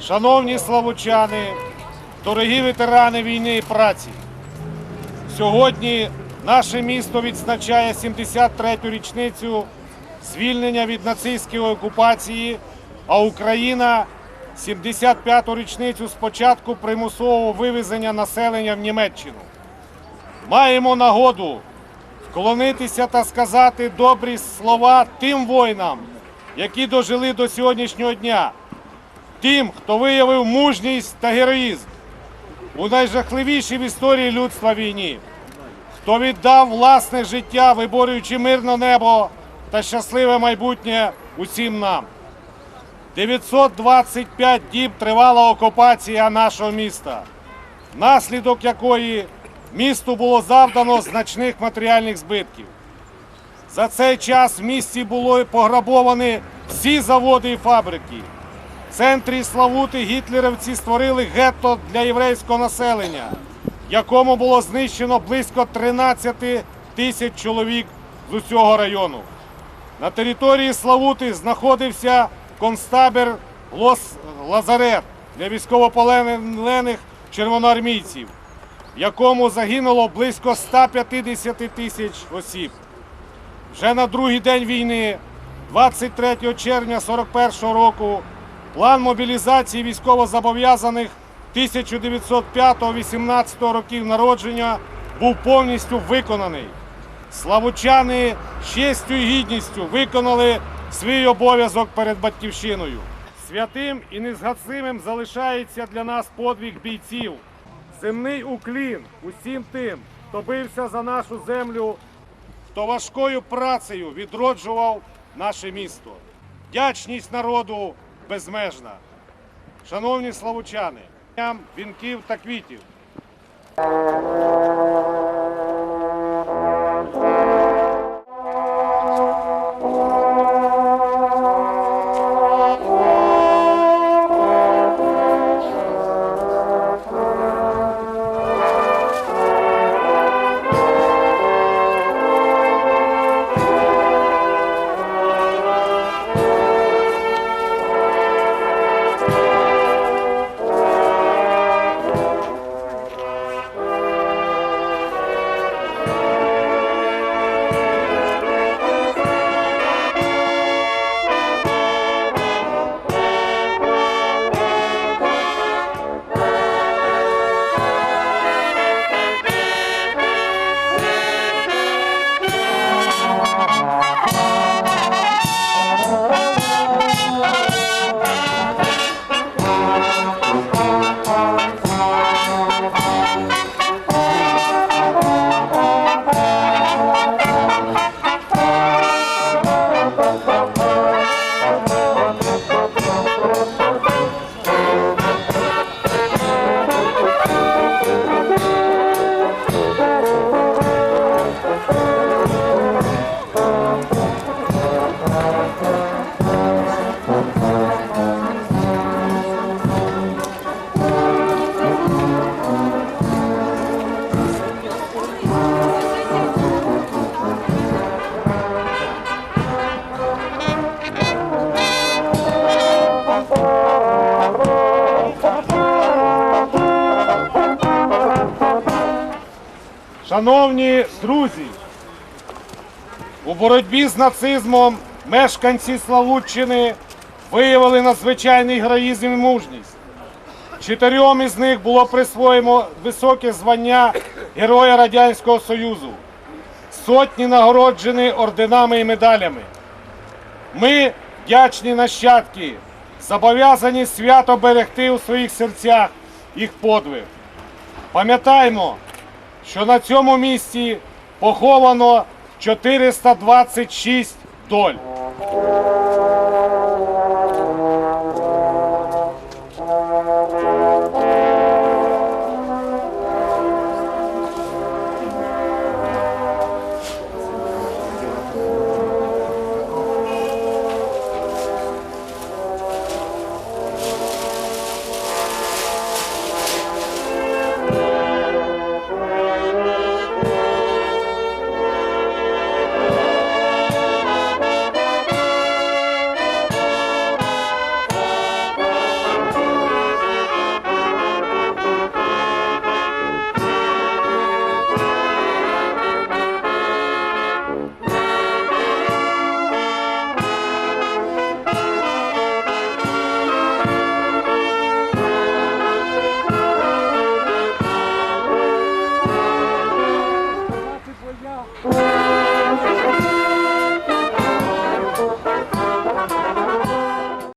Шановні славучани, дорогі ветерани війни і праці, сьогодні наше місто відзначає 73-ю річницю звільнення від нацистської окупації, а Україна 75-ту річницю з початку примусового вивезення населення в Німеччину. Маємо нагоду вклонитися та сказати добрі слова тим воїнам, які дожили до сьогоднішнього дня тим, хто виявив мужність та героїзм у найжахливішій в історії людства війні, хто віддав власне життя, виборюючи мирне небо та щасливе майбутнє усім нам. 925 діб тривала окупація нашого міста, внаслідок якої місту було завдано значних матеріальних збитків. За цей час в місті було пограбовані всі заводи і фабрики. В центрі Славути гітлерівці створили гетто для єврейського населення, якому було знищено близько 13 тисяч чоловік з усього району. На території Славути знаходився концтабір Лос Лазарет для військовополонених червоноармійців, в якому загинуло близько 150 тисяч осіб. Вже на другий день війни, 23 червня 41 року, план мобілізації військовозобов'язаних 1905-18 років народження був повністю виконаний. Славучани з честю і гідністю виконали свій обов'язок перед батьківщиною. Святим і незгасимим залишається для нас подвиг бійців. Земний уклін усім тим, хто бився за нашу землю хто важкою працею відроджував наше місто. Вдячність народу безмежна. Шановні славучани, дням вінків та квітів. Шановні друзі, у боротьбі з нацизмом мешканці Славутчини виявили надзвичайний героїзм і мужність. Чотирьом із них було присвоєно високе звання Героя Радянського Союзу. Сотні нагороджені орденами і медалями. Ми, вдячні нащадки, зобов'язані свято берегти у своїх серцях їх подвиг. Пам'ятаймо, що на цьому місці поховано 426 доль.